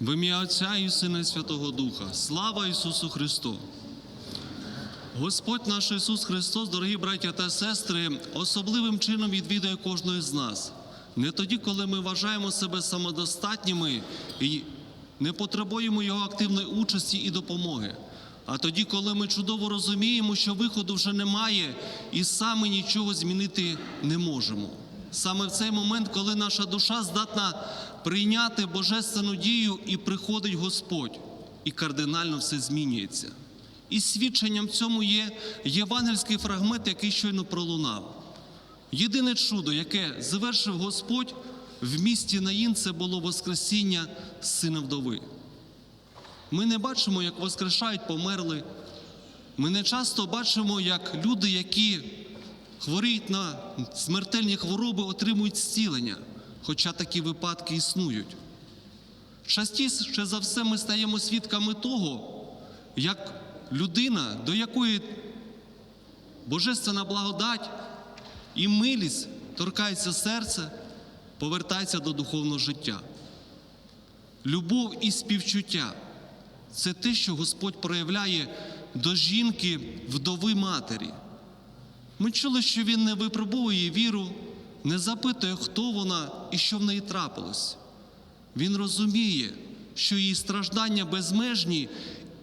В ім'я Отця і Сина і Святого Духа. Слава Ісусу Христу! Господь наш Ісус Христос, дорогі браття та сестри, особливим чином відвідує кожного з нас. Не тоді, коли ми вважаємо себе самодостатніми і не потребуємо Його активної участі і допомоги, а тоді, коли ми чудово розуміємо, що виходу вже немає і саме нічого змінити не можемо. Саме в цей момент, коли наша душа здатна прийняти божественну дію і приходить Господь, і кардинально все змінюється. І свідченням цьому є євангельський фрагмент, який щойно пролунав. Єдине чудо, яке завершив Господь в місті Наїн, це було Воскресіння сина вдови. Ми не бачимо, як воскрешають померли. Ми не часто бачимо, як люди, які хворіють на смертельні хвороби, отримують зцілення, хоча такі випадки існують. Частіше за все ми стаємо свідками того, як людина, до якої божественна благодать і милість торкається серця, повертається до духовного життя. Любов і співчуття це те, що Господь проявляє до жінки, вдови матері. Ми чули, що Він не випробовує віру, не запитує, хто вона і що в неї трапилось. Він розуміє, що її страждання безмежні,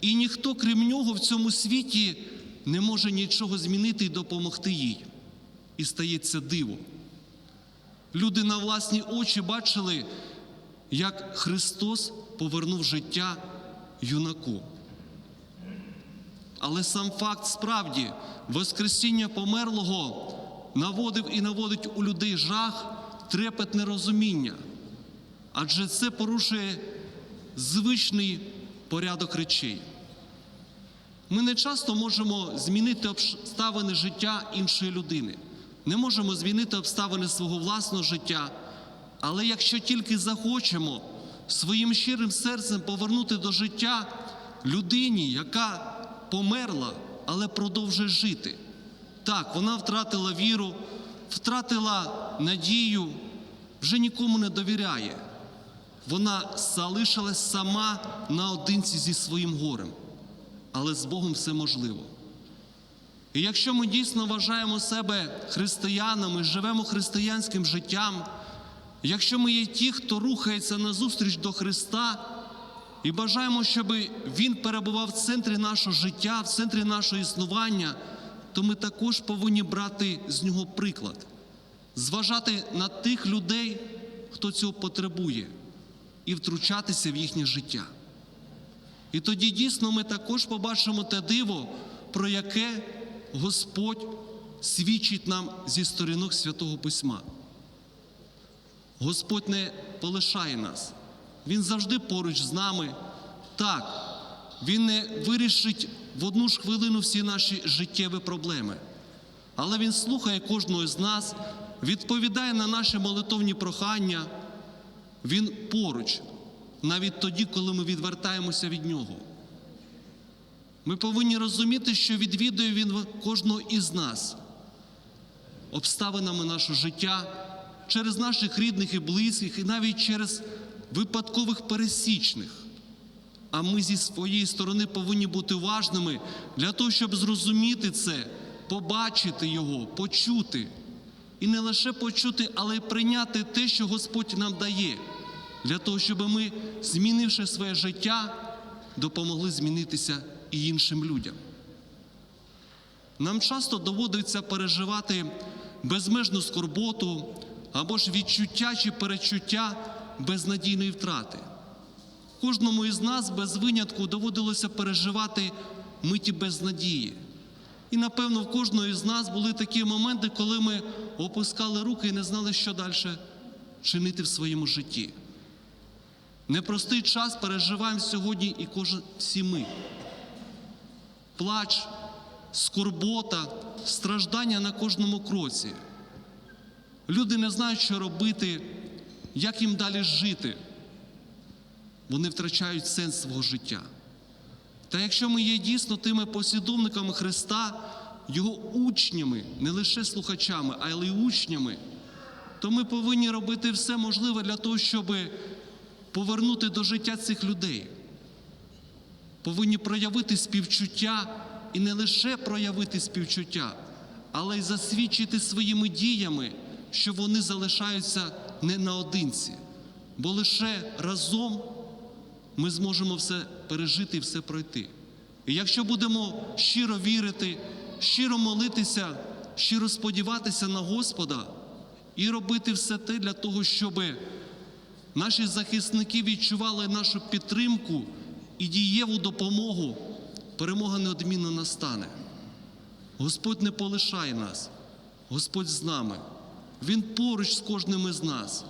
і ніхто, крім нього, в цьому світі не може нічого змінити і допомогти їй. І стається диво. Люди на власні очі бачили, як Христос повернув життя юнаку. Але сам факт справді Воскресіння померлого наводив і наводить у людей жах, трепет нерозуміння. Адже це порушує звичний порядок речей. Ми не часто можемо змінити обставини життя іншої людини, не можемо змінити обставини свого власного життя. Але якщо тільки захочемо своїм щирим серцем повернути до життя людині, яка померла, але продовжує жити. Так, вона втратила віру, втратила надію, вже нікому не довіряє. Вона залишилась сама наодинці зі своїм горем. Але з Богом все можливо. І якщо ми дійсно вважаємо себе християнами, живемо християнським життям, якщо ми є ті, хто рухається назустріч до Христа, і бажаємо, щоб Він перебував в центрі нашого життя, в центрі нашого існування, то ми також повинні брати з нього приклад, зважати на тих людей, хто цього потребує, і втручатися в їхнє життя. І тоді дійсно ми також побачимо те диво, про яке Господь свідчить нам зі сторінок Святого Письма. Господь не полишає нас, Він завжди поруч з нами. Так, Він не вирішить в одну ж хвилину всі наші життєві проблеми, але Він слухає кожного з нас, відповідає на наші молитовні прохання. Він поруч, навіть тоді, коли ми відвертаємося від Нього. Ми повинні розуміти, що відвідує Він кожного із нас обставинами нашого життя, через наших рідних і близьких, і навіть через випадкових пересічних. А ми зі своєї сторони повинні бути уважними для того, щоб зрозуміти це, побачити його, почути. І не лише почути, але й прийняти те, що Господь нам дає, для того, щоб ми, змінивши своє життя, допомогли змінитися і іншим людям. Нам часто доводиться переживати безмежну скорботу або ж відчуття чи перечуття безнадійної втрати. Кожному із нас без винятку доводилося переживати миті безнадії. І, напевно, в кожного із нас були такі моменти, коли ми опускали руки і не знали, що далі чинити в своєму житті. Непростий час переживаємо сьогодні і кожен всі ми. Плач, скорбота, страждання на кожному кроці. Люди не знають, що робити, як їм далі жити. Вони втрачають сенс свого життя. Та якщо ми є дійсно тими послідовниками Христа, Його учнями, не лише слухачами, але й учнями, то ми повинні робити все можливе для того, щоб повернути до життя цих людей. Повинні проявити співчуття і не лише проявити співчуття, але й засвідчити своїми діями, що вони залишаються не наодинці, бо лише разом ми зможемо все пережити і все пройти. І якщо будемо щиро вірити, щиро молитися, щиро сподіватися на Господа і робити все те для того, щоб наші захисники відчували нашу підтримку і дієву допомогу, перемога неодмінно настане. Господь не полишає нас, Господь з нами. Він поруч з кожним із нас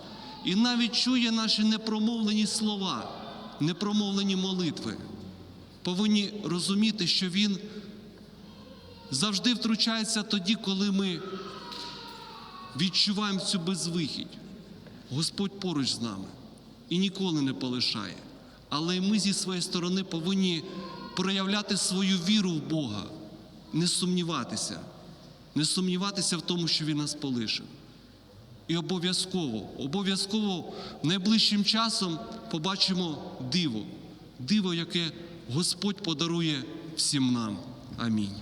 і навіть чує наші непромовлені слова, непромовлені молитви. Повинні розуміти, що Він завжди втручається тоді, коли ми відчуваємо цю безвихідь. Господь поруч з нами і ніколи не полишає. Але ми зі своєї сторони повинні проявляти свою віру в Бога, не сумніватися, не сумніватися в тому, що Він нас полишив. І обов'язково, обов'язково найближчим часом побачимо диво, диво, яке Господь подарує всім нам. Амінь.